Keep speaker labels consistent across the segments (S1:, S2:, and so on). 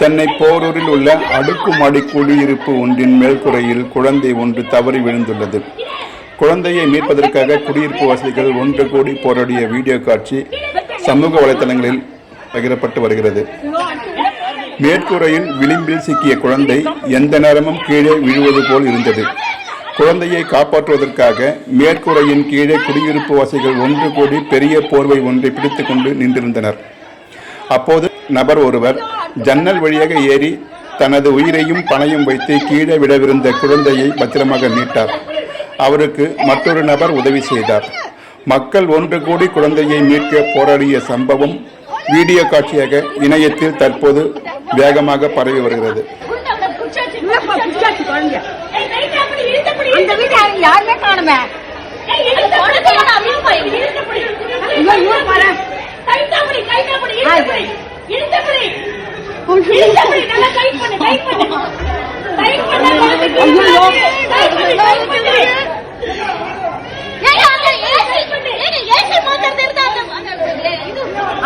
S1: சென்னை போரூரில் உள்ள அடுக்குமாடி குடியிருப்பு ஒன்றின் மேல்குறையில் குழந்தை ஒன்று தவறி விழுந்துள்ளது. குழந்தையை மீட்பதற்காக குடியிருப்பு வசதிகள் ஒன்று கூடி போராடிய வீடியோ காட்சி சமூக வலைதளங்களில் பகிரப்பட்டு வருகிறது. மேற்கூரையின் விளிம்பில் சிக்கிய குழந்தை எந்த நேரமும் கீழே விழுவது போல் இருந்தது. குழந்தையை காப்பாற்றுவதற்காக மேற்கூரையின் கீழே குடியிருப்பு வசதிகள் ஒன்று கூடி பெரிய போர்வை ஒன்றை பிடித்துக்கொண்டு நின்றிருந்தனர். அப்போது நபர் ஒருவர் ஜன்னல் வழியாக ஏறி தனது உயிரையும் பணையும் வைத்து கீழே விடவிருந்த குழந்தையை பத்திரமாக மீட்டார். அவருக்கு மற்றொரு நபர் உதவி செய்தார். மக்கள் ஒன்று கூடி குழந்தையை மீட்க போராடிய சம்பவம் வீடியோ காட்சியாக இணையத்தில் தற்போது வேகமாக பரவி வருகிறது.
S2: அந்த யாருமே காணுமே.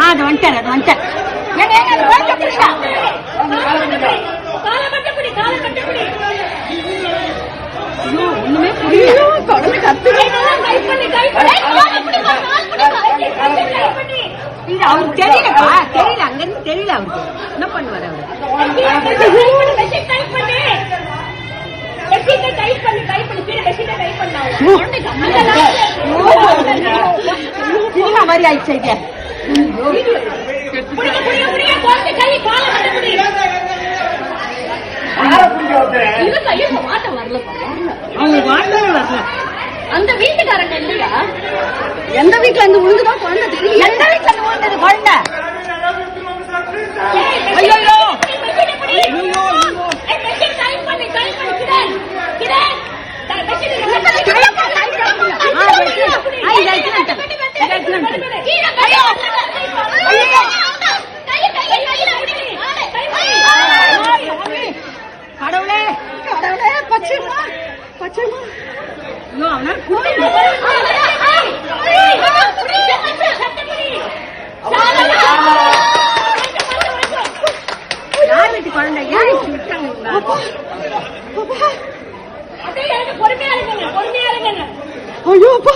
S2: அது வந்துட்டாரு, அது வந்துட்டாரு. ஒண்ணுமே புரியல. கத்துது. அவருக்கு. என்ன பண்ணுவாரு அவரு? சினிமா மாதிரி ஆயிடுச்சு இது அவங்க வாழ்ந்தவங்க வரல
S3: அந்த வீட்டுக்காரங்க
S2: எந்த வீட்டுல இருந்து விழுந்துதான் குழந்தை தெரியும் எந்த வீட்டுல இருந்து விழுந்தது குழந்தை ஐயோ கடவுளே கடவுளே பச்சைமா பச்சைமா? ஐயோ அவனால கூட்டிட்டு யார் வீட்டு குழந்தை? ஏன் இப்படி விட்டாங்க இவங்கள?
S3: பொறுமையா இருங்க பொறுமையா இருங்க
S2: ஐயோ அப்பா